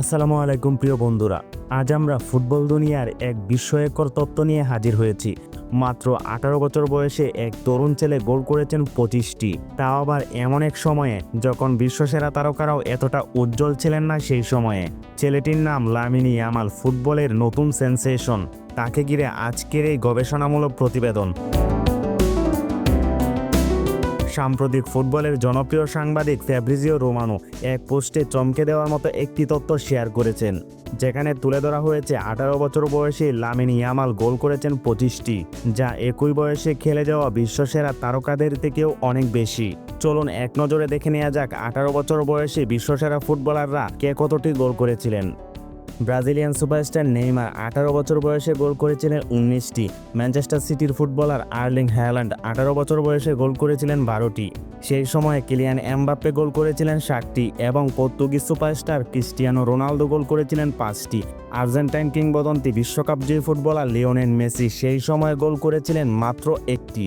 আসসালামু আলাইকুম প্রিয় বন্ধুরা, আজ আমরা ফুটবল দুনিয়ার এক বিস্ময়কর তত্ত্ব নিয়ে হাজির হয়েছি। মাত্র আঠারো বছর বয়সে এক তরুণ ছেলে গোল করেছেন পঁচিশটি। তাও আবার এমন এক সময়ে যখন বিশ্বসেরা তারকারাও এতটা উজ্জ্বল ছিলেন না সেই সময়ে। ছেলেটির নাম লামিনী ইয়ামাল ফুটবলের নতুন সেন্সেশন। তাকে ঘিরে আজকের এই গবেষণামূলক প্রতিবেদন। সাম্প্রতিক ফুটবলের জনপ্রিয় সাংবাদিক ফ্যাব্রিজিও রোমানো এক পোস্টে চমকে দেওয়ার মতো একটি তথ্য শেয়ার করেছেন, যেখানে তুলে ধরা হয়েছে আঠারো বছর বয়সে লামিনী ইয়ামাল গোল করেছেন পঁচিশটি, যা একই বয়সে খেলে যাওয়া বিশ্বসেরা তারকাদের থেকেও অনেক বেশি। চলুন এক নজরে দেখে নেওয়া যাক আঠারো বছর বয়সে বিশ্বসেরা ফুটবলাররা কে কতটি গোল করেছিলেন। ব্রাজিলিয়ান সুপারস্টার নেইমার আঠারো বছর বয়সে গোল করেছিলেন উনিশটি। ম্যানচেস্টার সিটির ফুটবলার আর্লিং হ্যালান্ড আঠারো বছর বয়সে গোল করেছিলেন বারোটি। সেই সময়ে কিলিয়ান এমবাপ্পে গোল করেছিলেন ষাটটি এবং পর্তুগিজ সুপারস্টার ক্রিস্টিয়ানো রোনালদো গোল করেছিলেন পাঁচটি। আর্জেন্টাইন কিংবদন্তি বিশ্বকাপ জয়ী ফুটবলার লিওনেন মেসি সেই সময়ে গোল করেছিলেন মাত্র একটি।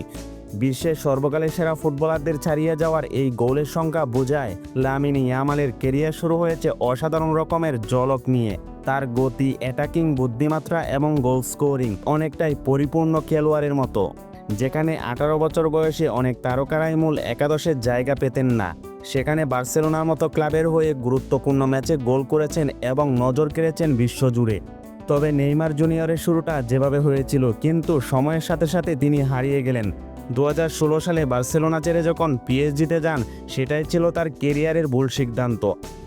বিশ্বের সর্বকালের সেরা ফুটবলারদের ছাড়িয়ে যাওয়ার এই গোলের সংখ্যা বোঝায় লামিনী ইয়ামালের কেরিয়ার শুরু হয়েছে অসাধারণ রকমের জলক নিয়ে। তার গতি, অ্যাটাকিং বুদ্ধিমাত্রা এবং গোল স্কোরিং অনেকটাই পরিপূর্ণ খেলোয়াড়ের মতো। যেখানে আঠারো বছর বয়সে অনেক তারকারাই মূল একাদশের জায়গা পেতেন না। সেখানে বার্সেলোনার মতো ক্লাবের হয়ে গুরুত্বপূর্ণ ম্যাচে গোল করেছেন এবং নজর কেড়েছেন বিশ্বজুড়ে। তবে নেইমার জুনিয়রের শুরুটা যেভাবে হয়েছিল, কিন্তু সময়ের সাথে সাথে তিনি হারিয়ে গেলেন। দু হাজার ষোলো সালে বার্সেলোনা ছেড়ে যখন পিএসজিতে যান, সেটাই ছিল তার কেরিয়ারের ভুল সিদ্ধান্ত।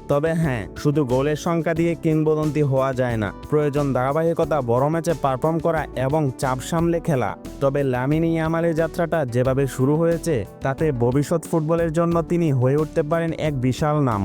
তবে হ্যাঁ শুধু গোলের সংখ্যা দিয়ে কিংবদন্তি হওয়া যায় না। প্রয়োজন ধারাবাহিকতা, বড় ম্যাচে পারফর্ম করা এবং চাপ সামলে খেলা। তবে লামিনী ইয়ামালের যাত্রাটা যেভাবে শুরু হয়েছে, তাতে ভবিষ্যৎ ফুটবলের জন্য তিনি হয়ে উঠতে পারেন এক বিশাল নাম।